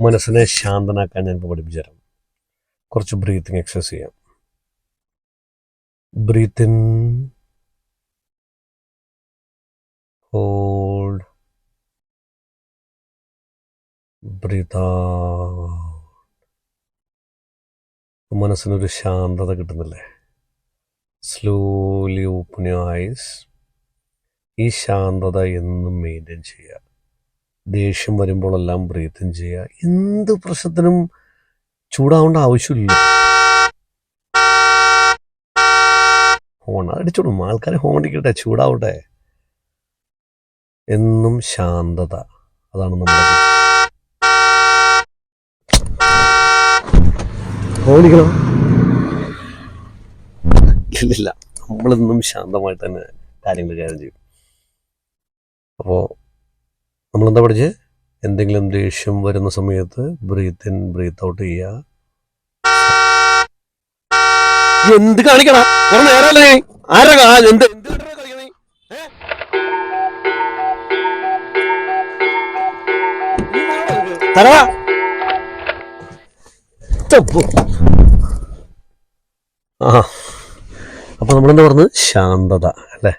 മനസ്സിനെ ശാന്തനാക്കാൻ ഞാൻ ഇപ്പോൾ പഠിപ്പിച്ചു തരാം കുറച്ച് ബ്രീത്തിങ് എക്സസൈസ് ചെയ്യാം. ബ്രീത്ത് ഹോൾഡ് ബ്രീത്ത് മനസ്സിനൊരു ശാന്തത കിട്ടുന്നില്ലേ? സ്ലോലി ഓപ്പൺ യു ഐസ് ഈ ശാന്തത എന്നും മെയിന്റെയിൻ ചെയ്യുക. ദേഷ്യം വരുമ്പോഴെല്ലാം ബ്രീത്തിങ് ചെയ്യുക. എന്ത് പ്രശ്നത്തിനും ചൂടാവേണ്ട ആവശ്യമില്ല. ഹോൺ അടിച്ചോളും. ആൾക്കാരെ ഹോൺ അടിക്കട്ടെ ചൂടാവട്ടെ. എന്നും ശാന്തത. അതാണ് നമ്മുടെ ഹോണിക്കണം? ഇല്ലില്ല. നമ്മളെന്നും ശാന്തമായിട്ട് തന്നെ കാര്യങ്ങൾ കൈകാര്യം ചെയ്യും. അപ്പോൾ നമ്മളെന്താ പഠിച്ച്? എന്തെങ്കിലും ദേഷ്യം വരുന്ന സമയത്ത് ബ്രീത്ത് ഇൻ ബ്രീത്ത് ഔട്ട് ചെയ്യുക എന്ത് കാണിക്കണ? എന്ത് എന്ത് അപ്പൊ നമ്മളെന്താ പറഞ്ഞത്? ശാന്തത അല്ലേ?